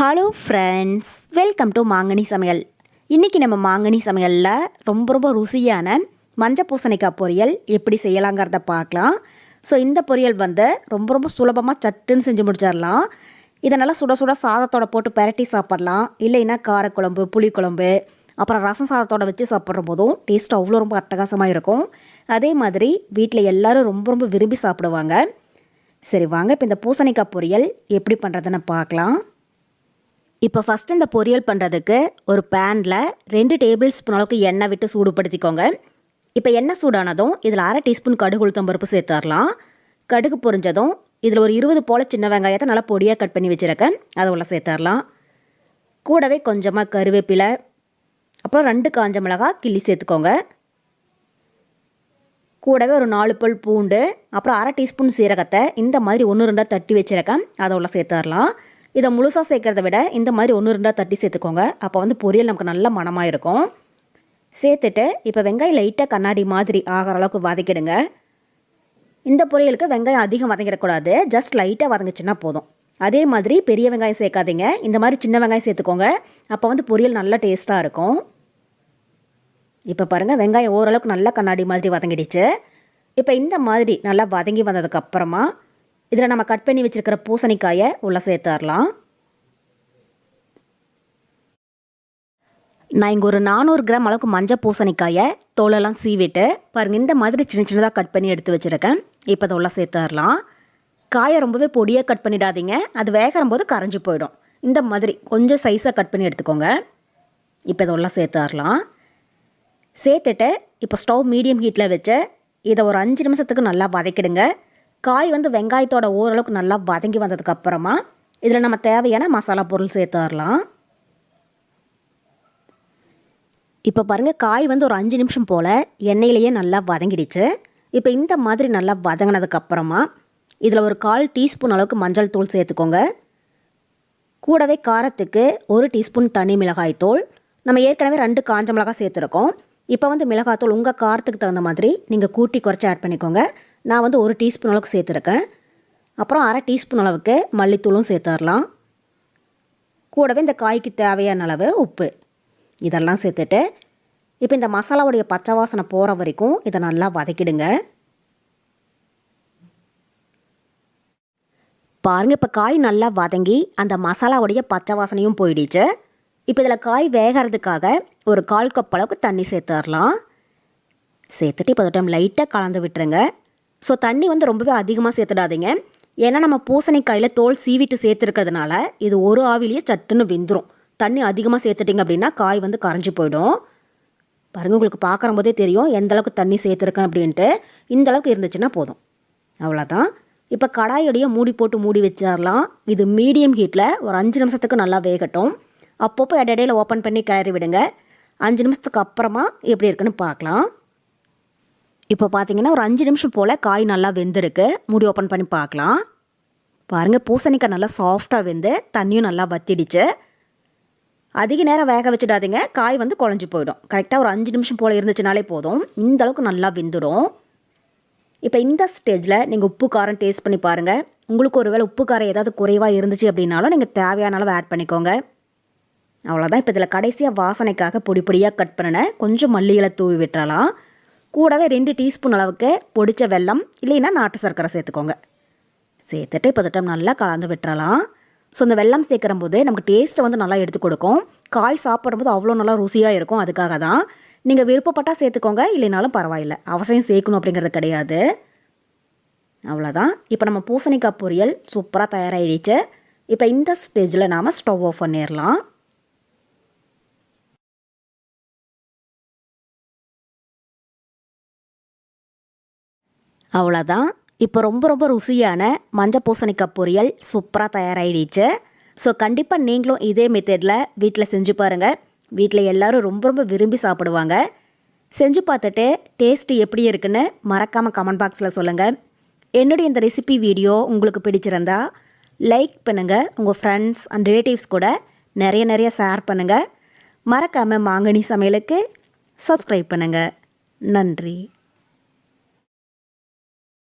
Hello friends welcome to மாங்கனி சமையல் இன்றைக்கி நம்ம மாங்கனி சமையலில் ரொம்ப ரொம்ப ருசியான மஞ்சள் பூசணிக்காய் பொரியல் எப்படி செய்யலாங்கிறத பார்க்கலாம். ஸோ இந்த பொரியல் வந்து ரொம்ப ரொம்ப சுலபமாக சட்டுன்னு செஞ்சு முடிச்சிடலாம் இதனால் சுட சுட சாதத்தோட போட்டு பரட்டி சாப்பிட்லாம். இல்லைன்னா காரக்குழம்பு புளிக்குழம்பு அப்புறம் ரசம் சாதத்தோட வச்சு சாப்பிட்ற போதும் டேஸ்ட் அவ்வளோ ரொம்ப அட்டகாசமாக இருக்கும். அதே மாதிரி வீட்டில் எல்லோரும் ரொம்ப ரொம்ப விரும்பி சாப்பிடுவாங்க. சரி வாங்க இப்போ இந்த பூசணிக்காய் பொரியல் எப்படி பண்ணுறதுன்னு பார்க்கலாம். இப்போ ஃபஸ்ட் இந்த பொரியல் பண்ணுறதுக்கு ஒரு பேனில் ரெண்டு டேபிள் ஸ்பூன் அளவுக்கு எண்ணெய் விட்டு சூடுபடுத்திக்கோங்க. இப்போ எண்ணெய் சூடானதும் இதில் அரை டீஸ்பூன் கடுகு உளுத்தம் பருப்பு சேர்த்துடலாம். கடுகு பொரிஞ்சதும் இதில் ஒரு இருபது போல் சின்ன வெங்காயத்தை நல்லா பொடியாக கட் பண்ணி வச்சுருக்கேன். அதை உள்ள சேர்த்துடலாம். கூடவே கொஞ்சமாக கருவேப்பிலை அப்புறம் ரெண்டு காஞ்ச மிளகாய் கிள்ளி சேர்த்துக்கோங்க. கூடவே ஒரு நாலு பல் பூண்டு அப்புறம் அரை டீஸ்பூன் சீரகத்தை இந்த மாதிரி ஒன்று ரெண்டாக தட்டி வச்சுருக்கேன். அதை உள்ள சேர்த்துடலாம். இதை முழுசாக சேர்க்குறத விட இந்த மாதிரி ஒன்று ரெண்டாக தட்டி சேர்த்துக்கோங்க. அப்போ வந்து பொரியல் நமக்கு நல்ல மனமாக இருக்கும். சேர்த்துட்டு இப்போ வெங்காயம் லைட்டாக கண்ணாடி மாதிரி ஆகிற அளவுக்கு வதக்கிடுங்க. இந்த பொரியலுக்கு வெங்காயம் அதிகம் வதங்கிடக்கூடாது. ஜஸ்ட் லைட்டாக வதங்கிச்சுன்னா போதும். அதே மாதிரி பெரிய வெங்காயம் சேர்க்காதீங்க. இந்த மாதிரி சின்ன வெங்காயம் சேர்த்துக்கோங்க. அப்போ வந்து பொரியல் நல்லா டேஸ்ட்டாக இருக்கும். இப்போ பாருங்கள் வெங்காயம் ஓரளவுக்கு நல்லா கண்ணாடி மாதிரி வதங்கிடுச்சு. இப்போ இந்த மாதிரி நல்லா வதங்கி வந்ததுக்கப்புறமா இதில் நம்ம கட் பண்ணி வச்சுருக்கிற பூசணிக்காயை உள்ளே சேர்த்துடலாம். நான் இங்கே ஒரு நானூறு கிராம் அளவுக்கு மஞ்சள் பூசணிக்காயை தோலெல்லாம் சீவிட்டு பாருங்கள் இந்த மாதிரி சின்ன சின்னதாக கட் பண்ணி எடுத்து வச்சுருக்கேன். இப்போ அதை உள்ள சேர்த்துடலாம். காயை ரொம்பவே பொடியாக கட் பண்ணிடாதீங்க. அது வேகிற போது கரைஞ்சி போயிடும். இந்த மாதிரி கொஞ்சம் சைஸாக கட் பண்ணி எடுத்துக்கோங்க. இப்போ இதை உள்ள சேர்த்துடலாம். சேர்த்துட்டு இப்போ ஸ்டவ் மீடியம் ஹீட்டில் வச்சு இதை ஒரு அஞ்சு நிமிஷத்துக்கு நல்லா வதக்கிடுங்க. காய் வந்து வெங்காயத்தோட ஓரளவுக்கு நல்லா வதங்கி வந்ததுக்கப்புறமா இதில் நம்ம தேவையான மசாலா பொருள் சேர்த்துடலாம். இப்போ பாருங்கள் காய் வந்து ஒரு அஞ்சு நிமிஷம் போல் எண்ணெயிலேயே நல்லா வதங்கிடுச்சு. இப்போ இந்த மாதிரி நல்லா வதங்கினதுக்கப்புறமா இதில் ஒரு கால் டீஸ்பூன் அளவுக்கு மஞ்சள் தூள் சேர்த்துக்கோங்க. கூடவே காரத்துக்கு ஒரு டீஸ்பூன் தனி மிளகாய் தூள். நம்ம ஏற்கனவே ரெண்டு காஞ்ச மிளகாய் சேர்த்துருக்கோம். இப்போ வந்து மிளகாத்தூள் உங்கள் காரத்துக்கு தகுந்த மாதிரி நீங்கள் கூட்டி குறைச்சி ஆட் பண்ணிக்கோங்க. நான் வந்து ஒரு டீஸ்பூன் அளவுக்கு சேர்த்துருக்கேன். அப்புறம் அரை டீஸ்பூன் அளவுக்கு மல்லித்தூளும் சேர்த்துடலாம் கூடவே இந்த காய்க்கு தேவையான அளவு உப்பு. இதெல்லாம் சேர்த்துட்டு இப்போ இந்த மசாலாவுடைய பச்சை வாசனை போகிற வரைக்கும் இதை நல்லா வதக்கிடுங்க. பாருங்கள் இப்போ காய் நல்லா வதங்கி அந்த மசாலாவுடைய பச்சை வாசனையும் போயிடுச்சு. இப்போ இதில் காய் வேகிறதுக்காக ஒரு கால் கப் அளவுக்கு தண்ணி சேர்த்துடலாம் சேர்த்துட்டு இப்போ டைம் லைட்டாக கலந்து விட்டுருங்க. ஸோ தண்ணி வந்து ரொம்பவே அதிகமாக சேர்த்துடாதீங்க. ஏன்னா நம்ம பூசணிக்காயில் தோல் சீவிட்டு சேர்த்துருக்கிறதுனால இது ஒரு ஆவிலேயே சட்டுன்னு வெந்துடும் தண்ணி அதிகமாக சேர்த்துட்டிங்க அப்படின்னா காய் வந்து கரைஞ்சி போயிடும். பாருங்கள் உங்களுக்கு பார்க்குற போதே தெரியும் எந்தளவுக்கு தண்ணி சேர்த்துருக்கேன் அப்படின்ட்டு. இந்தளவுக்கு இருந்துச்சுன்னா போதும். அவ்வளோதான் இப்போ கடாயோடைய மூடி போட்டு மூடி வச்சிடலாம். இது மீடியம் ஹீட்டில் ஒரு அஞ்சு நிமிஷத்துக்கு நல்லா வேகட்டும். அப்பப்போ இடையிடையில் ஓப்பன் பண்ணி கிளறி விடுங்க. அஞ்சு நிமிஷத்துக்கு அப்புறமா எப்படி இருக்குன்னு பார்க்கலாம். இப்போ பார்த்தீங்கன்னா ஒரு அஞ்சு நிமிஷம் போல் காய் நல்லா வெந்திருக்கு. மூடி ஓப்பன் பண்ணி பார்க்கலாம். பாருங்கள் பூசணிக்காய் நல்லா சாஃப்டாக வெந்து தண்ணியும் நல்லா வத்திடுச்சு. அதிக நேரம் வேக வச்சுடாதீங்க. காய் வந்து குழஞ்சி போயிடும். கரெக்டாக ஒரு அஞ்சு நிமிஷம் போல் இருந்துச்சுனாலே போதும். இந்த அளவுக்கு நல்லா வெந்துடும். இப்போ இந்த ஸ்டேஜில் நீங்கள் உப்பு காரம் டேஸ்ட் பண்ணி பாருங்கள் உங்களுக்கு ஒரு வேளை உப்பு காரம் ஏதாவது குறைவாக இருந்துச்சு அப்படின்னாலும் நீங்கள் தேவையான அளவு ஆட் பண்ணிக்கோங்க. அவ்வளோதான் இப்போ இதில் கடைசியாக வாசனைக்காக பொடி பொடியாக கட் பண்ணினேன் கொஞ்சம் மல்லிகளை தூவி விட்டுறலாம். கூடவே ரெண்டு டீஸ்பூன் அளவுக்கு பொடிச்ச வெல்லம் இல்லைன்னா நாட்டு சர்க்கரை சேர்த்துக்கோங்க. சேர்த்துட்டு இப்போ நல்லா கலந்து விட்டுறலாம். ஸோ இந்த வெல்லம் சேர்க்குற போது நமக்கு டேஸ்ட்டை வந்து நல்லா எடுத்து கொடுக்கும். காய் சாப்பிடும்போது அவ்வளோ நல்லா ருசியாக இருக்கும் அதுக்காக தான். நீங்கள் விருப்பப்பட்டால் சேர்த்துக்கோங்க இல்லைனாலும் பரவாயில்ல. அவசியம் சேர்க்கணும் அப்படிங்கிறது கிடையாது. அவ்வளோதான். இப்போ நம்ம பூசணிக்காய் பொரியல் சூப்பராக தயாராகிடுச்சு இப்போ இந்த ஸ்டேஜில் நாம் ஸ்டவ் ஆஃப் பண்ணிடலாம். அவ்வளோதான் இப்போ ரொம்ப ரொம்ப ருசியான மஞ்சள் பூசணிக்காய் பொரியல் சூப்பராக தயாராகிடுச்சு ஸோ கண்டிப்பாக நீங்களும் இதே மெத்தடில் வீட்டில் செஞ்சு பாருங்கள் வீட்டில் எல்லோரும் ரொம்ப ரொம்ப விரும்பி சாப்பிடுவாங்க. செஞ்சு பார்த்துட்டு டேஸ்ட்டு எப்படி இருக்குன்னு மறக்காமல் கமெண்ட் பாக்ஸில் சொல்லுங்கள் என்னுடைய இந்த ரெசிபி வீடியோ உங்களுக்கு பிடிச்சிருந்தா லைக் பண்ணுங்கள் உங்கள் ஃப்ரெண்ட்ஸ் அண்ட் ரிலேட்டிவ்ஸ் கூட நிறைய நிறைய ஷேர் பண்ணுங்கள் மறக்காமல் மாங்கனி சமையலுக்கு சப்ஸ்கிரைப் பண்ணுங்கள் நன்றி.